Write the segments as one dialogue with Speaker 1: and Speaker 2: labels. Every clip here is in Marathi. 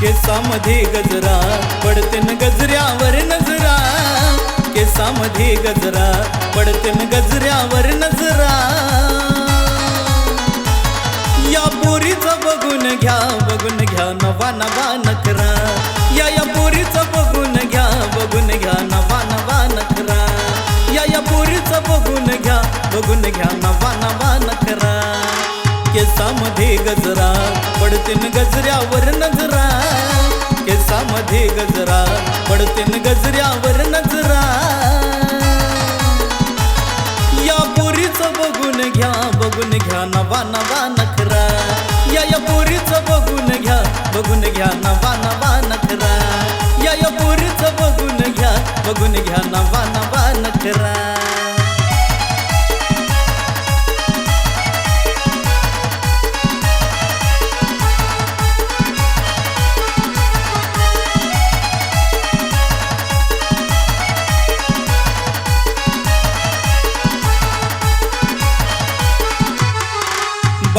Speaker 1: केसामध्ये गजरा पडते न गजऱ्यावर नजरा. केसामध्ये गजरा पडते न गजऱ्यावर नजरा. या पोरीचं बघून घ्या बघून घ्या नवा नवा नखरा. या या पोरीचं बघून घ्या बघून घ्या नवा नवा नखरा. या या पोरीचं बघून घ्या बघून घ्या नवा नवा नखरा. केसामध्ये गजरा पडते न गजऱ्यावर नजरा. मध्ये गजरा पडते न गजऱ्यावर नजरा. या पोरीचं बघून घ्या बघून घ्या नवा नवा नखरा. या या पोरीचं बघून घ्या बघून घ्या नवा नवा नखरा. या या पोरीचं बघून घ्या बघून घ्या नवा नवा नखरा.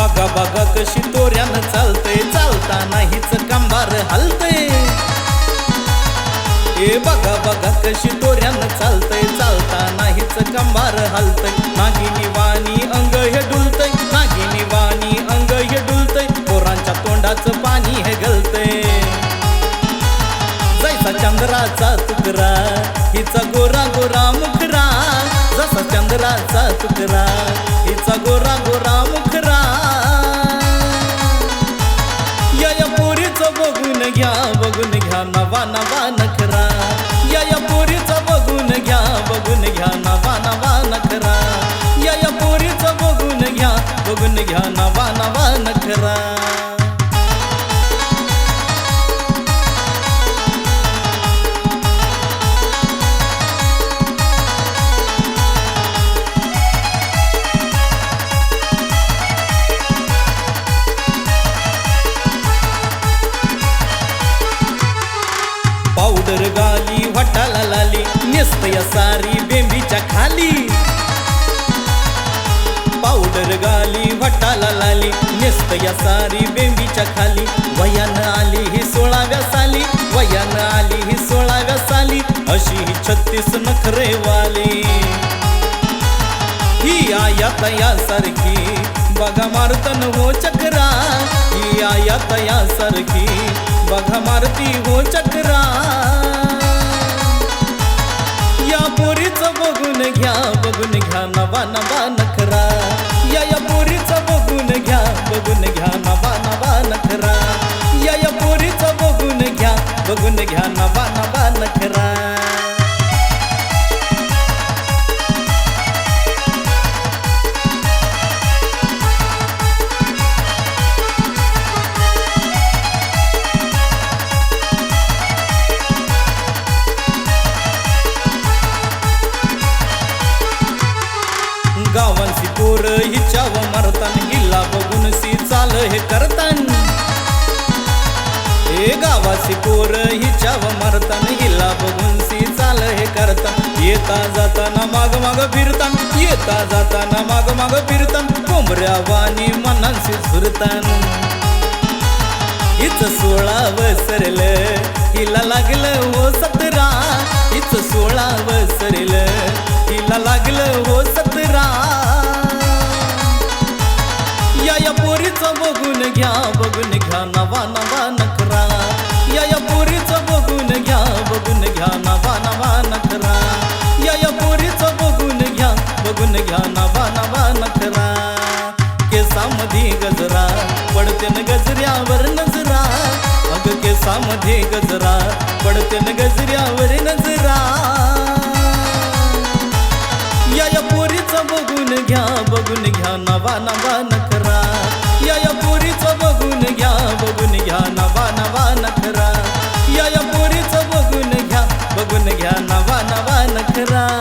Speaker 1: बघा बघा कशी दोऱ्यानं चालते चालताना हिच कांबार हलते ए बघा बघा कशी दोऱ्यानं चालतय. चालताना हिच कांबार हलतय. नागिनी वाणी अंग हे डुलतय. नागिनी वाणी अंग हे डुलतय. पोरांच्या तोंडाचं पाणी हे गलतय. जैसा चंद्राचा तुकरा हिचा गोरा गोरा मुखरा. जसा चंद्राचा तुकरा हिचा गोरा बघून घ्या बघून घ्या नवा नवा नखरा. या या पोरीचा बघून घ्या बघून घ्या नवा नवा नखरा. या या पोरीचा बघून घ्या बघून घ्या नवा नवा नखरा. मस्त या सारी बेंबीच्या खाली. पावडर गाली वटाला लाली नेस्त या सारी बेंबीच्या खाली. वयानं आली ही सोळाव्या साली वयानं आली ही सोळाव्या साली अशी ही छत्तीस नखरे वाली. ही आया तया सारखी बघा मारतन हो चक्रा. ही आया तया सारखी बघा मारती हो चक्रा. बघून घ्या बघून घ्या नवा नवा नखरा. या या पोरीचा बघून घ्या बघून गावांची पोर हिच्याव मरतान हिला बघून सी चाल हे करतान. हे गावाची पोर हिच्याव मरतान हिला बघून सी चाल हे करतान. येता जाताना माग माग फिरतान येता जाताना माग माग फिरतान कोंबऱ्या वाणी मनांशी झुरतान. हिच सोळा वसरल हिला लागलं हो सतरा. हिच सोळा वसरल हिला लागलं हो सतरा. बघून घ्या नवा नवा नखरा या या पोरीचं बघून घ्या बघून घ्या नवा नवा नखरा केसामध्ये गजरा पडते न गजऱ्यावर नजरा. अग केसामध्ये गजरा पडते न गजऱ्यावर नजरा. या या पोरीचं बघून घ्या बघून घ्या नवा नवा नखरा या या पोरीचं बघून घ्या बघून घ्या नवा नवा नखरा या